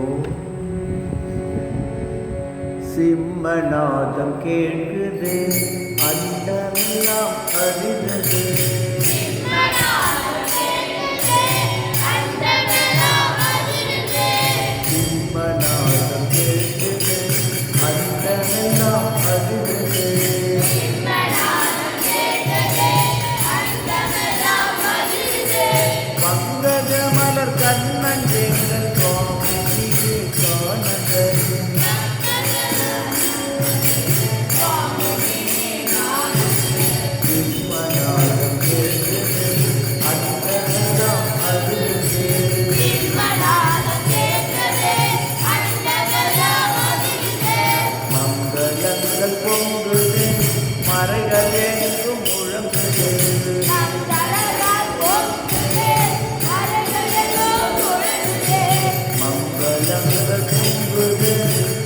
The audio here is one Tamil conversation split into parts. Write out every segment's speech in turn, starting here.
ஓ சிம்மநாதம் கேட்குதே அண்டமெல்லாம் அறிந்தது.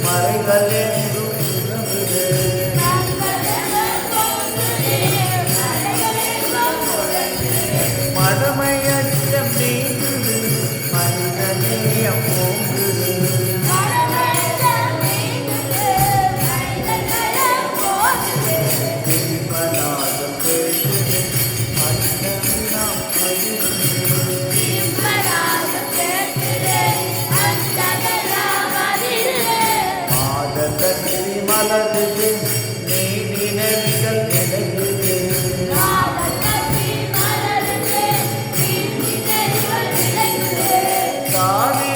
மறைகள் பாதகத்தி மலருது நெறிகள் நிலையுது காதி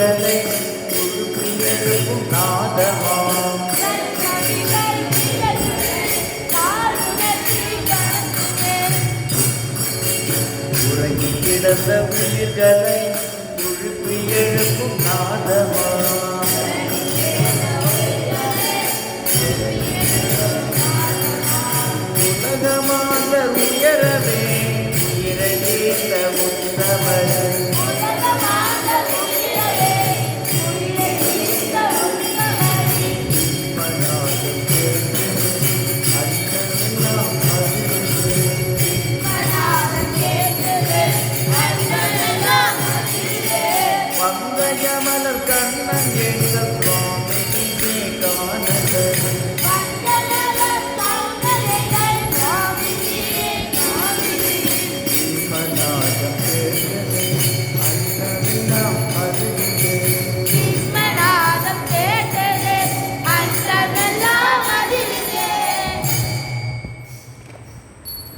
கவிகளை எழுப்பும் நாதமாம் உறங்கி கிடந்த உயிர்களை உழுப்பி எழுப்பும் நாதமாம் கங்கய மலர் கண்ணன் எங்கள் சுவாமி காணதரும்